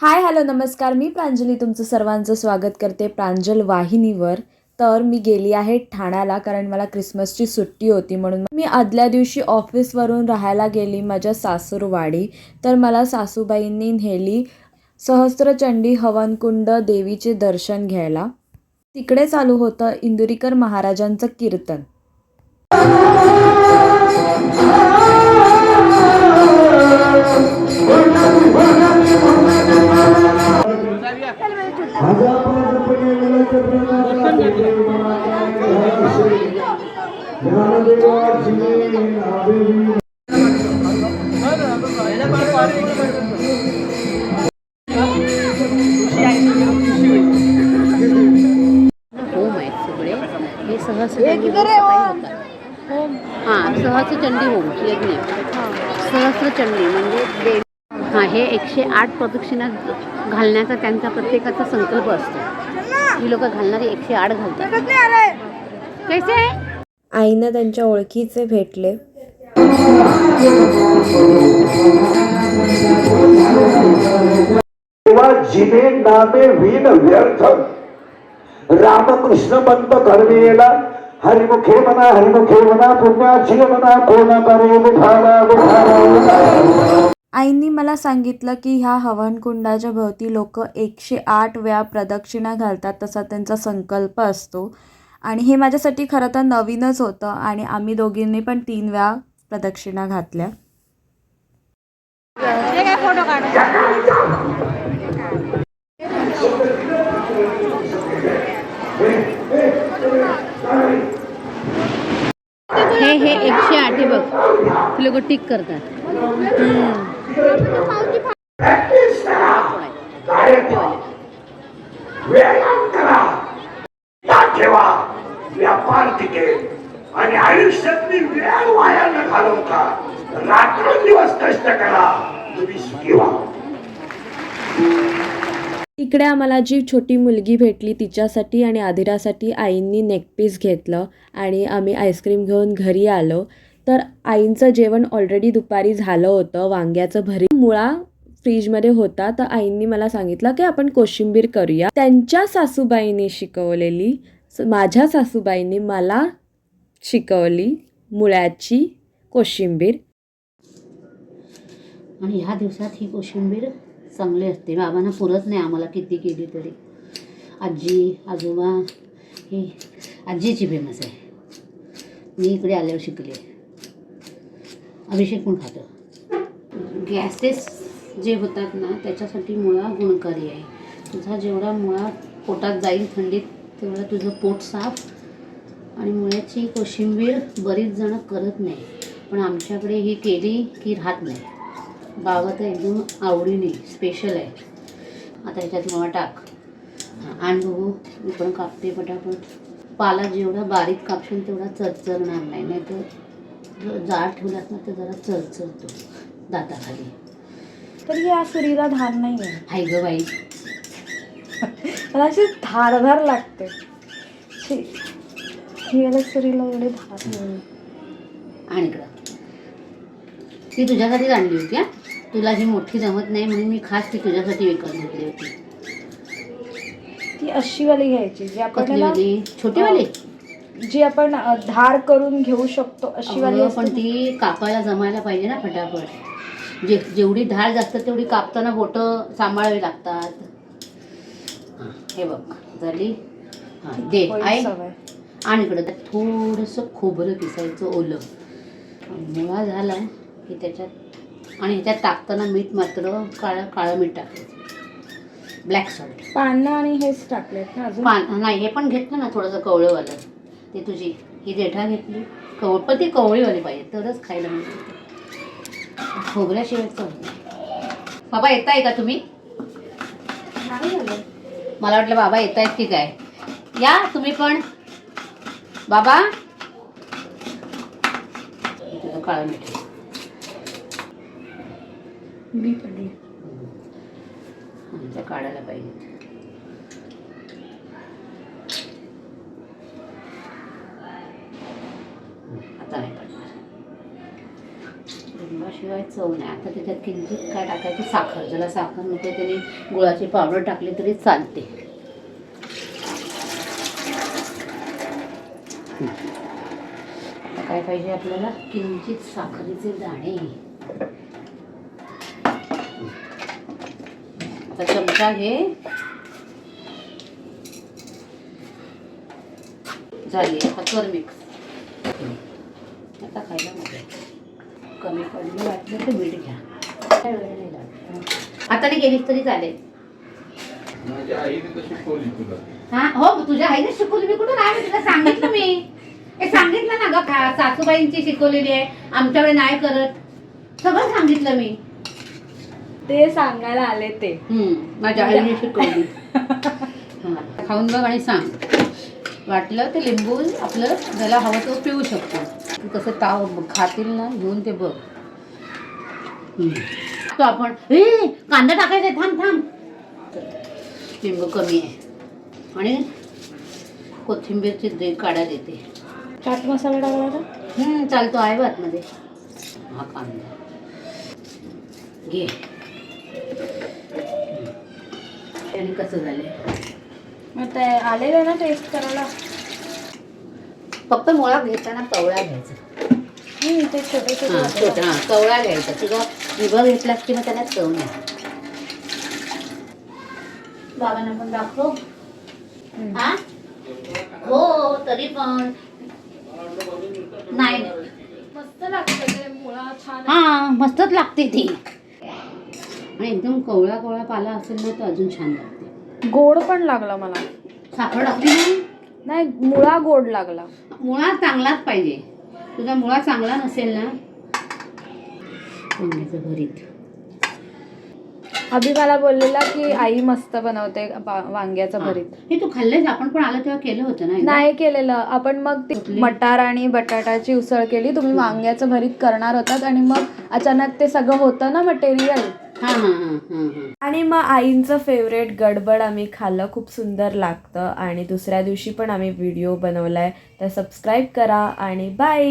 Hi hello नमस्कार. मी प्रांजली तुमचं सर्वांचं स्वागत करते प्रांजल वाहिनीवर. तर मी गेली आहे ठाण्याला कारण मला क्रिसमसची सुट्टी होती म्हणून. मी आदल्या दिवशी ऑफिसवरून राहायला गेली माझ्या सासूरवाडी. तर मला सासूबाईंनी नेली सहस्त्रचंडी हवनकुंड देवीचे दर्शन घ्यायला. तिकडे चालू होतं इंदुरीकर महाराजांचं कीर्तन. होम आहेत सगळे हे सहस्रचंडी हां सहस्रचंडी होम यज्ञ सहस्रचंडी म्हणजे हा हां हे एकशे आठ प्रदक्षिणा घालण्याचा त्यांचा प्रत्येकाचा संकल्प असतो ही लोक घालणारी एकशे आठ घालतात कैसे आईनं त्यांच्या ओळखीचे भेटले. जिने नामे विन व्यर्थ. रामकृष्ण पंत करवेला हरिमुखे म्हणा हरिमुखे म्हणा पुण्याची म्हणा कोणा करे विठाला विठाला आईंनी मला सांगितलं की ह्या हवनकुंडाच्या भोवती लोक एकशे आठ वेळा प्रदक्षिणा घालतात तसा त्यांचा संकल्प असतो. आणि हे माझ्यासाठी खरं तर नवीनच होतं आणि आम्ही दोघींनी पण तीन वेळा प्रदक्षिणा घातल्या. हे हे एकशे आठ हे बघ. ते लोक टिक करतात. व्यायाम करा ठेवा व्यापार टिकेल आणि आयुष्यातली वेळ वाया न घालवता. रात्रंदिवस कष्ट करा. तुम्ही सुखी व्हा. इकडे आम्हाला जी छोटी मुलगी भेटली तिच्यासाठी आणि आधिरासाठी आईंनी नेकपीस घेतलं आणि आम्ही आईस्क्रीम घेऊन घरी आलो. तर आईंचं जेवण ऑलरेडी दुपारी झालं होतं वांग्याचं भरी मुळा फ्रीजमध्ये होता तर आईंनी मला सांगितलं की आपण कोशिंबीर करूया. त्यांच्या सासूबाईंनी शिकवलेली माझ्या सासूबाईंनी मला शिकवली मुळ्याची कोशिंबीर. आणि ह्या दिवसात ही कोशिंबीर चांगली असते. बाबांना पुरत नाही आम्हाला किती केली तरी. आजी आजोबा ही आजीची फेमस आहे. मी इकडे आल्यावर शिकले अभिषेक पण खातो? गॅसेस जे होतात ना त्याच्यासाठी मुळा गुणकारी आहे. तुझा जेवढा मुळा पोटात जाईल थंडीत तेवढं तुझं पोट साफ आणि मुळ्याची कोशिंबीर बरीच जणं करत नाही. पण आमच्याकडे ही केली की राहत नाही. बाबा तर एकदम आवडीने स्पेशल आहे. आता ह्याच्यात मुळा टाक. आणि बघू. मी पण कापते पटापट. पाला जेवढा बारीक कापशील तेवढा चरचरणार नाही. नाही तर जाड ठेवलास ना तर जरा चरचरतो. दाताखाली. तर या सुरीला धार नाही आहे हाय ग बाई. मला अशी धारधार लागते. एवढी नाही. आणि ती तुझ्यासाठीच आणली होती हा? तुला ही मोठी जमत नाही म्हणून मी खास ती तुझ्यासाठी विकत घेतली होती. ती अशी वाली घ्यायची जी आपण कसली छोटी वाली? जी आपण अ, धार करून घेऊ शकतो अशी वाली अगं, असते पण ना. ती कापायला जमायला पाहिजे ना फटाफट. जे जेवढी धार जास्त तेवढी कापताना बोटं सांभाळावी लागतात. हां, हे बघ झाली? हां दे सवय. आणि इकडं त्यात थोडंसं खोबरं किसायचं ओलं. आणि मुळा झाला की त्याच्यात आणि ह्याच्यात टाकताना मीठ मात्र काळं काळं मीठ टाकायचं. ब्लॅक सॉल्ट पानं आणि हेच टाकलेत ना अजून? पान नाही हे पण घेतलं ना थोडंसं कवळंवालं. ते तुझी ही देठा घेतली. कवळ पण ती कवळीवाली पाहिजे तरच खायला मिळते. खोबऱ्याशिवाय नाही. बाबा येत आहे का तुम्ही. मला वाटलं बाबा येत आहेत की काय? या तुम्ही पण? बाबा? तुझं काळं मीठ आहे. मी पडली. आणि त्या काढायला पाहिजे. आता नाही पडणार. चव नाही. आता त्याच्यात किंचित काय टाकायची? साखर. ज्याला साखर नको त्याने गुळाची पावडर टाकली तरी चालते आता काय पाहिजे आपल्याला? किंचित साखरेचे दाणे. आता चमचा घे. झाली आता कर मिक्स आता खायला नको. कमी पडली वाटलं तर मीठ घ्या. काय वेळ नाही लागत. गेलीस तरी चालेल. माझ्या आईने तशी तुला. हा? हो तुझ्या आईने शिकवली. मी कुठून आहे तुला सांगितलं मी. हे सांगितलं ना ग का सासूबाईंची शिकवलेली आहे. आमच्याकडे नाही करत. सगळं सांगितलं मी. ते सांगायला आले ते. हम्म, माझ्या आईने शिकवली. हा खाऊन बघ आणि सांग. वाटलं ते लिंबू आपलं ज्याला हवं तो पिऊ शकतो. तू कसं ताव खातील ना घेऊन ते बघ. हम्म. तो आपण कांदा टाकायचा आहे, थांब थांब. लिंबू कमी आहे. आणि कोथिंबीरची दे काढा देते. चाट मसाला टाकला चालतो आहे बा आतमध्ये हा कांदा. घे. आणि कसं झालंय? मग ते आलेलं ना टेस्ट करायला? फक्त मुळा घेताना कवळा घ्यायचा. ते छोटे हा छोटा हा कवळा घ्यायचा. तुझा विभा घेतलास की मग त्याला चव नाही. बाबांना पण दाखव. हा? हो तरी पण. नाही. मस्त लागतं ते मुळा छान हा मस्तच लागते ती. आणि एकदम कवळा कवळा पाला असेल ना तर अजून छान लागते. गोड पण लागला मला. साखर नाही मुळा गोड लागला. मुळा चांगलाच पाहिजे. तुझा मुळा चांगला नसेल ना? भरीत. अभि मला बोललेला की आई मस्त बनवते बा- वांग्याचं. भरीत. हे तू खाल्लेस आपण पण आलं तेव्हा केलं होतं ना एकदा? नाही केलेलं. आपण मग ती? मटार आणि बटाटाची उसळ केली. तुम्ही वांग्याचं भरीत करणार होतात आणि मग अचानक ते सगळं होतं ना मटेरियल हा हा हा हा हा. आणि मग आईंचं फेवरेट गडबड आम्ही खाल्लं. खूप सुंदर लागतं. आणि दुसऱ्या दिवशी पण आम्ही व्हिडिओ बनवलाय. तर सबस्क्राईब करा आणि बाय